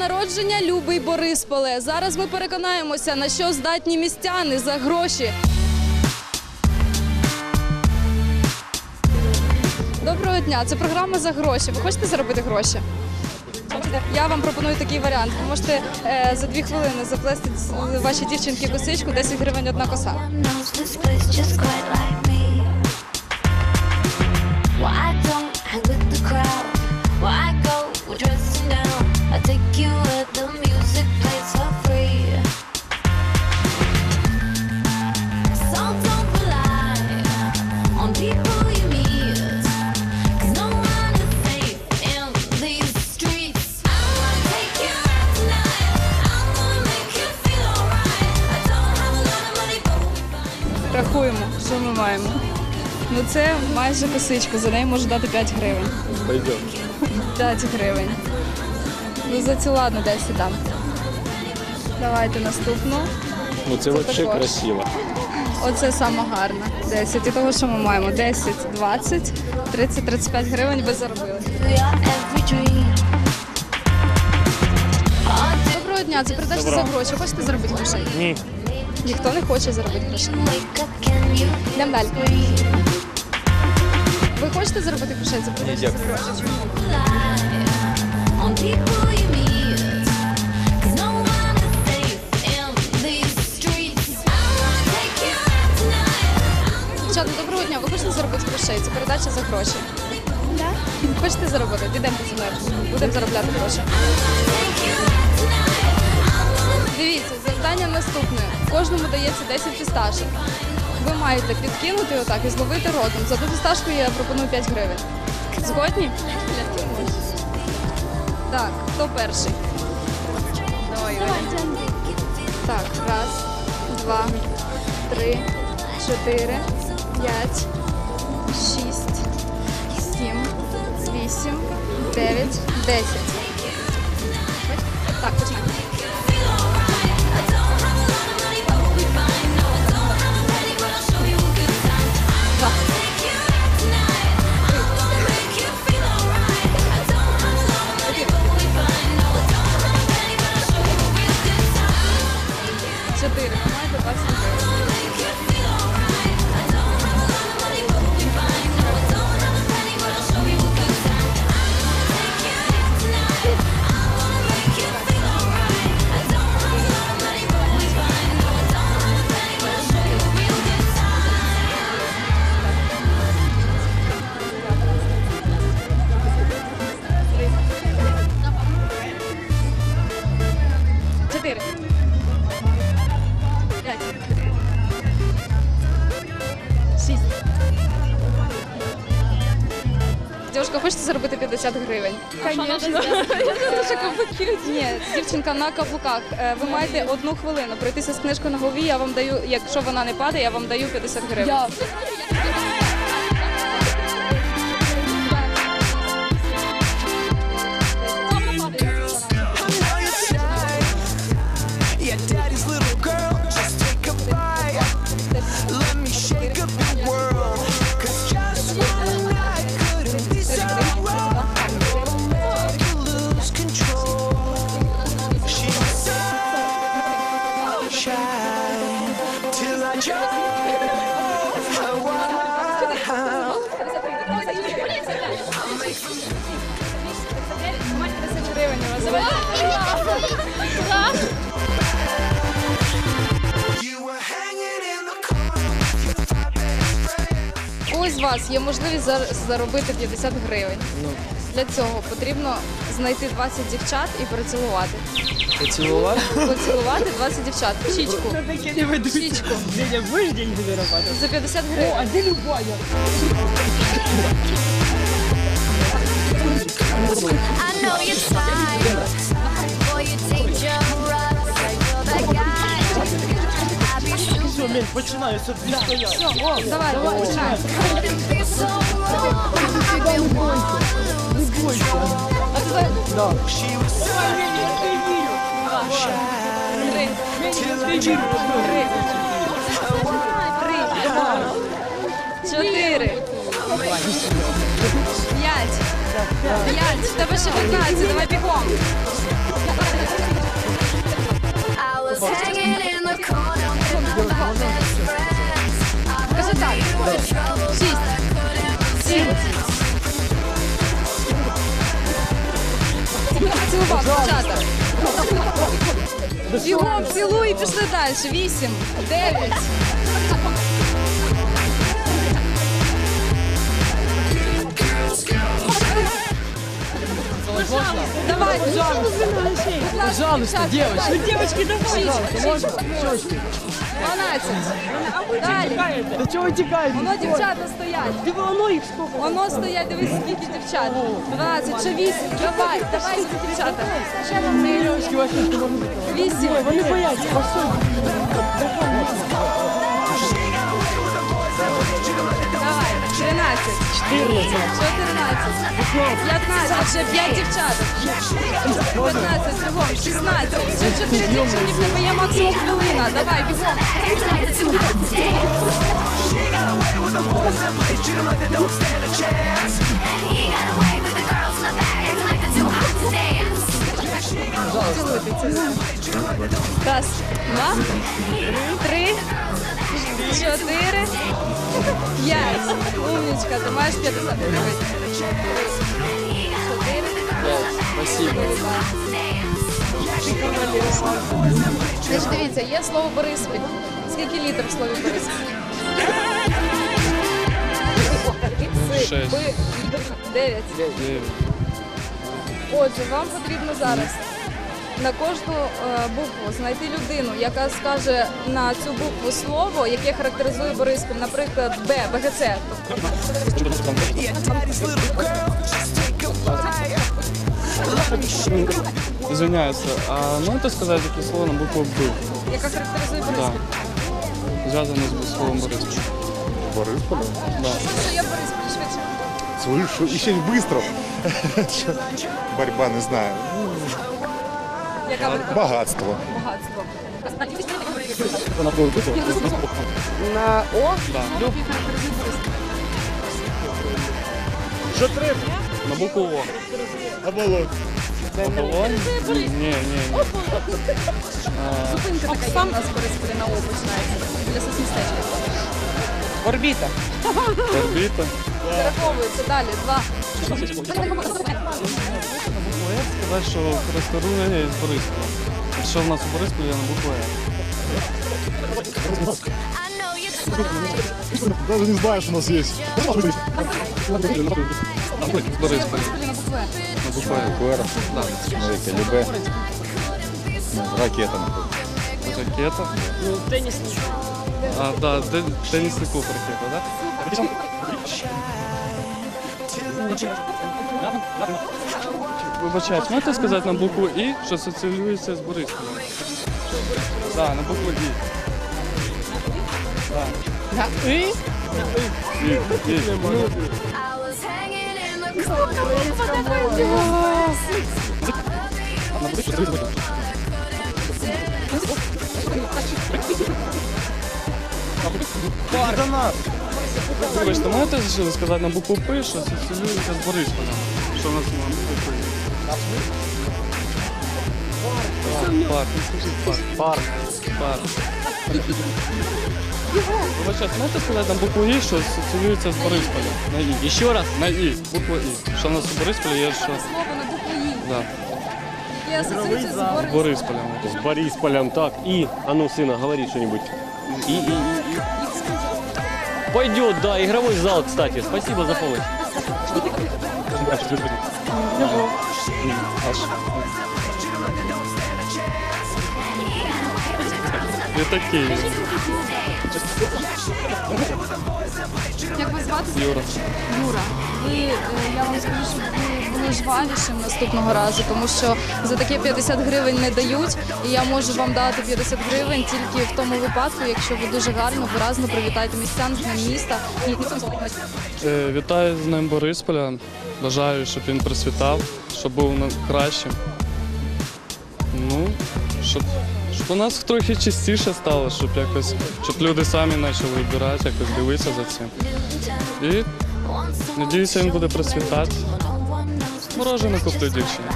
народження, любий Борисполе. Зараз ми переконаємося, на що здатні містяни за гроші. Доброго дня, це програма за гроші. Ви хочете заробити гроші? Я вам пропоную такий варіант. Ви можете е, за дві хвилини заплести вашій дівчинці косичку 10 гривень одна коса. me. Well, I with the crowd. I go Ну це майже косичка, за неї можу дати 5 гривень. Пойдем. 5 гривень. Ну за цю ладно 10 дам. Давайте наступну. Ну це, вообще також. красиво. Оце саме гарне. 10. І того, що ми маємо 10, 20, 30, 35 гривень ви заробили. Доброго дня, це передача за гроші. Хочете заробити грошей? Ні. Ніхто не хоче заробити грошей. Йдемо далі. Ви хочете заробити you out tonight. Дівчата, доброго дня. Ви хочете заробити грошей? Це передача за гроші. Так? Хочете заробити? Йдемте зі мною. Будемо заробляти гроші. Дивіться, завдання наступне. Кожному дається 10 фісташок. Ви маєте підкинути отак і зловити ротом. За одну фісташку я пропоную 5 гривень. Згодні? Так, хто перший? Давай, Оля. Так, раз, два, три, чотири, п'ять, шість, сім, вісім, дев'ять, десять. Так, починай. Дівчинка, хочете заробити 50 гривень? Звісно. Ні, дівчинка на каблуках. Е, Ви маєте одну хвилину пройтися з книжкою на голові. Я вам даю, якщо вона не падає, я вам даю 50 гривень. Ось у вас є можливість зар- заробити 50 гривень. Для цього потрібно знайти 20 дівчат і поцілувати. Поцілувати? Поцілувати 20 дівчат. В Щічку. В Щічку. Дядя, будешь деньги зарабатывать? За 50 гривень. А где любая? I know you're tired. Boy, you take your rugs. You're that guy. I be shooting Все, починаю, все, дві стоять. О, давай, давай, починаємо. be so wrong. I've been wanting to lose control. А She was so три. Три. Три. Чотири. П'ять. П'ять, тебе ще 15, давай бігом. Кажи так. Шість. Сім. Цілував, дівчата. Бігом, цілуй і пішли далі. Вісім, дев'ять. Давайте. Пожалуйста, Пожалуйста, девочки. Девочки, давай. Дванадцять. Далі. Да чого ви тікаєте? Воно дівчата стоять. Диви, воно їх скільки. Воно стоять, дивись, скільки дівчат. 12, ще 8. Давай, давай, дівчата. Девочки, ваші не. 8. Вони бояться. Давай. 14. 15. Ще 5 дівчат. 15. Бігом. 16. Ще 4 дівчині. В тебе максимум хвилина. Давай, бігом. Раз, два, три, чотири, п'ять. Умничка, ти маєш 50 гривень. Чотири, Спасибо. Значить, дивіться, є слово Бориспіль. Скільки літер в слові Бориспіль? Шесть. Дев'ять. Дев'ять. Отже, вам потрібно зараз на кожну е, букву знайти людину, яка скаже на цю букву слово, яке характеризує Бориспіль, наприклад, Б, БГЦ. Извиняюся, а можете сказати таке слово на букву Б? Яка характеризує Да. Бориспіль? Зв'язане з словом Бориспіль. Борисполя? Да. Що є Бориспіль швидше? Слышу, еще быстро. Борьба, не знаю. Багатство. багатство? На О? Да. Що треба? На букву О. Оболонь. Оболонь? Ні, ні, ні. Зупинка така є у нас в Бориспілі на О починається. Біля соцмістечка. Орбіта. Орбіта. Зараховується далі. Два. Що користує з Борисполя. Що в нас у Борисполі на букву Е? Даже не знаю, что у нас Борисполя. Бориспілі на букву Е. На букву Е. Да. Смотрите, любе. Ракета. Ракета. Ну. А, да, тенісний клуб ракета, да? Вибачаюсь, можете сказати на букву І, що асоціюється з Борисполем? Так, на букву І. На І? І. І. I was Вибачте, можете ще сказати на букву П, що асоціюється з Борисполем? Що в нас на букву І? Парк, парк. Парк. Парк. Вибачаюсь, можете сказати на букву І, що асоціюється з Борисполем? На І. Еще раз. На І, буква І. Що в нас у Борисполі є що? Слово на букву І. Да. Яке асоціюється з Борисполем. С Борисполем. Так, и, а ну, сына, говори что-нибудь. И, и, и. Пойдет, да, игровой зал, кстати. Спасибо за помощь. Літаки. Як вас звати? Юра. Юра. Ви, е, я вам скажу, що ви були жвавішим наступного разу, тому що за таке 50 гривень не дають, і я можу вам дати 50 гривень тільки в тому випадку, якщо ви дуже гарно, виразно привітаєте містян з міста. Е, Вітаю з Днем Борисполя. Бажаю, щоб він процвітав, щоб був на- кращим щоб щоб у нас трохи частіше стало, щоб якось, щоб люди самі почали вибирати, якось дивитися за цим. І надіюся, він буде процвітати. Морожено куплю дівчина.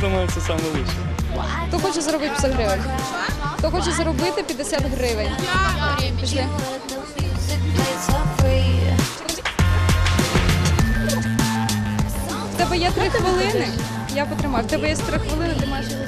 Думаю, це саме. Хто хоче заробити 50 гривень? Хто хоче заробити 50 гривень? Пішли. В тебе є три хвилини. Я потримаю. В тебе є три хвилини, ти маєш його